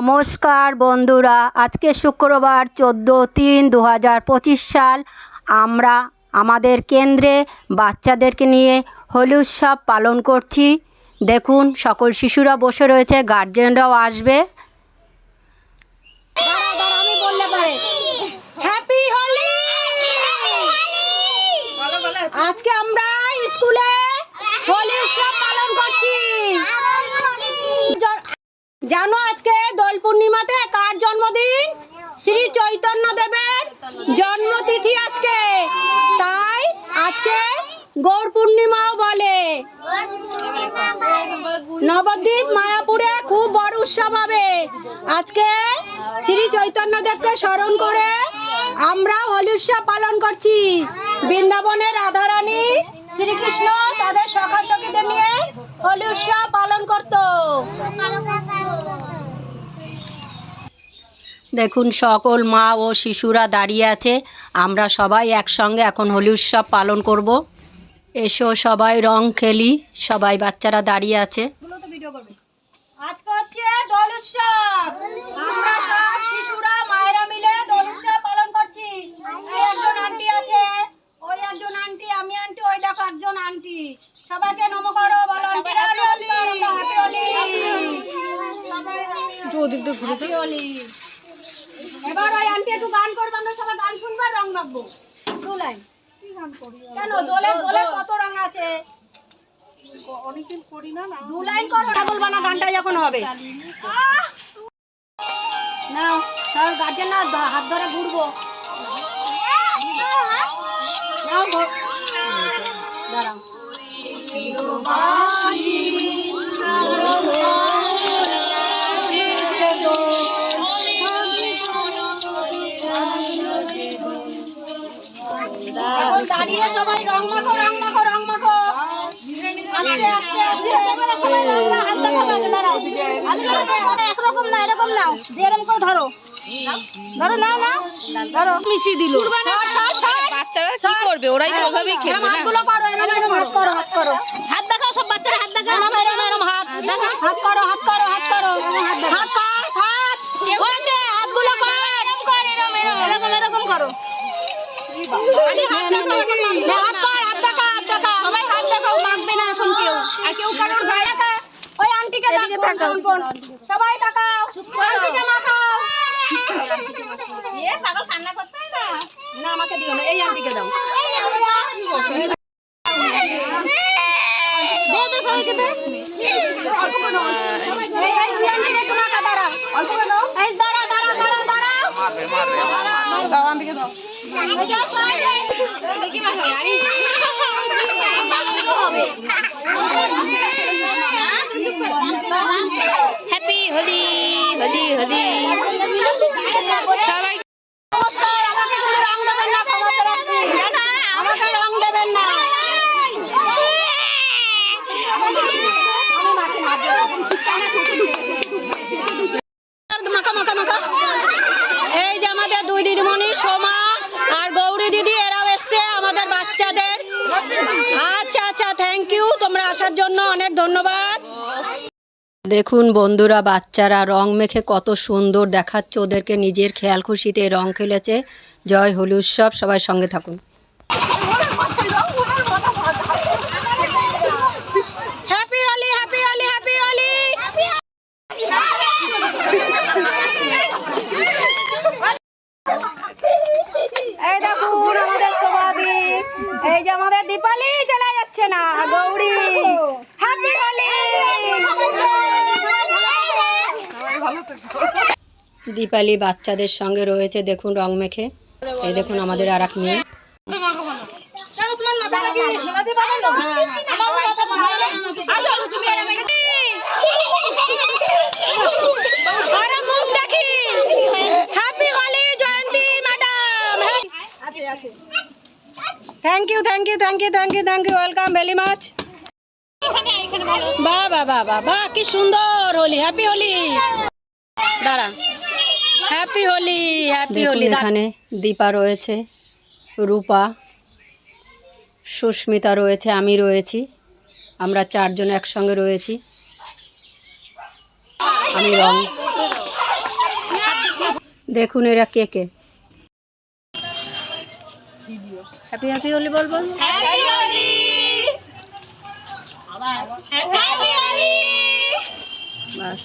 নমস্কার বন্ধুরা, আজকে শুক্রবার চোদ্দ তিন দু হাজার পঁচিশ সাল। আমরা আমাদের কেন্দ্রে বাচ্চাদেরকে নিয়ে হোলি উৎসব পালন করছি। দেখুন, সকল শিশুরা বসে রয়েছে গার্জেনরাও আসবে। হ্যাপি হোলি আজকে আমরা স্কুলে হোলি উৎসব পালন করছি জ- জানো আজকে দোল পূর্ণিমাতে কার জন্মদিন? শ্রী চৈতন্য দেবের জন্মতিথি আজকে। তাই আজকে গৌর পূর্ণিমাও বলে। নবদ্বীপ মায়াপুরে খুব বড় উৎসব হবে। আজকে শ্রী চৈতন্য দেবকে স্মরণ করে আমরা হোলি উৎসব পালন করছি। বৃন্দাবনের রাধারানী শ্রীকৃষ্ণ তাদের সখা সখীদের নিয়ে হোলি উৎসব পালন করতো। দেখুন সকল মা ও শিশুরা দাঁড়িয়ে আছে। আমরা সবাই একসঙ্গে এখন হোলি উৎসব পালন করব। এসো সবাই রং খেলি সবাই বাচ্চারা দাঁড়িয়ে আছে। আজকে হচ্ছে দোল উৎসব। আমরা সব শিশুরা মায়েরা মিলে দোল উৎসব পালন করছি। একজন আন্টি আছে ওই একজন আন্টি আমি আন্টি ওই দেখো একজন আন্টি সবাইকে নম করো বলো আন্টিরা নমস্কার হ্যাপি হোলি হ্যাপি হোলি এবার ওই আন্টি একটু গান করব আমরা সবাই গান শুনব আর রং মাখবো। দু লাইন কেন? দোলের দোলের কত রং আছে? দু লাইন করো। না বলব না গানটা যখন হবে। না সব গার্জেন না হাত ধরে ঘুরবো। নাও দাঁড়াও। সবাই রং মাখো রং মাখো রং মাখো। আস্তে আস্তে আস্তে। সবাই রং মাখো হাত দেখাবো আগে দাঁড়াও। একরকম না এরকম নাও। দিয়ে এরকম করে ধরো। ধরো নাও নাও। ধরো। মিশিয়ে দিল। বাচ্চারা কি করবে? ওরাই তো ওভাবেই খেলবে না? হাতগুলো করো এরম এরম হাত করো হাত করো। হাত দেখাও সব বাচ্চারা হাত দেখাও। এরম এরম এরম হাত। হাত করো হাত করো হাত করো। হাত কর হাত। হয়েছে হাতগুলো কর। এরম এরম এরকম এরকম করো। খালি হাত দেখাও না, হাত কর হাত দেখা হাত দেখা সবাই হাত দেখাও মাখবে না এখন কেউ আর কেউ কারোর গায়ে দেখা ওই আন্টিকে সবাই তাকাও। আন্টিকে মাখাও এ পাগল কান্না করতে না? না আমাকে দিও না। এই আন্টিকে দাও। দে দে সবাইকে দে। দাঁড়া দাঁড়া দাঁড়া দাঁড়া দাঁড়া দাও। আন্টিকে দাও এই যা সবাই হ্যাপি হোলি হোলি হোলি সবাই নমস্কার আমাকে কিন্তু রং দেবেন না ক্ষমতা রাখছি না আমাকে রং দেবেন না মাখা মাখা মাখা এই যে আমাদের দুই দিদিমণি সোমা আর গৌরী দিদি, এরাও এসছে আমাদের বাচ্চাদের। আচ্ছা আচ্ছা থ্যাংক ইউ তোমরা আসার জন্য অনেক ধন্যবাদ। দেখুন বন্ধুরা, বাচ্চারা রং মেখে কত সুন্দর দেখাচ্ছে। ওদেরকে নিজের খেয়াল খুশিতে রং খেলেছে। জয় হোলি উৎসব সবাই সঙ্গে থাকুন happy Holi happy Holi happy Holi এই দেখুন আমাদের স্বাভাবিক এই যে চলে যাচ্ছে না গৌরী। হ্যাপি হোলি দীপালি বাচ্চাদের সঙ্গে রয়েছে দেখুন রং মেখে। এই দেখুন আমাদের আর এক মেয়ে happy Holi Jayanti madam thank you thank you thank you thank you thank you welcome very much বাহ বাহ বা বাহ বাহ কি সুন্দর হোলি হ্যাপি হোলি। দাঁড়া। Happy Holi happy Holi. এখানে দীপা রয়েছে রূপা সুস্মিতা রয়েছে আমি রয়েছি আমরা চারজন একসঙ্গে রয়েছি। আমি রং। দেখুন এরা কে কে। হ্যাপি হ্যাপি হোলি বলব? বাস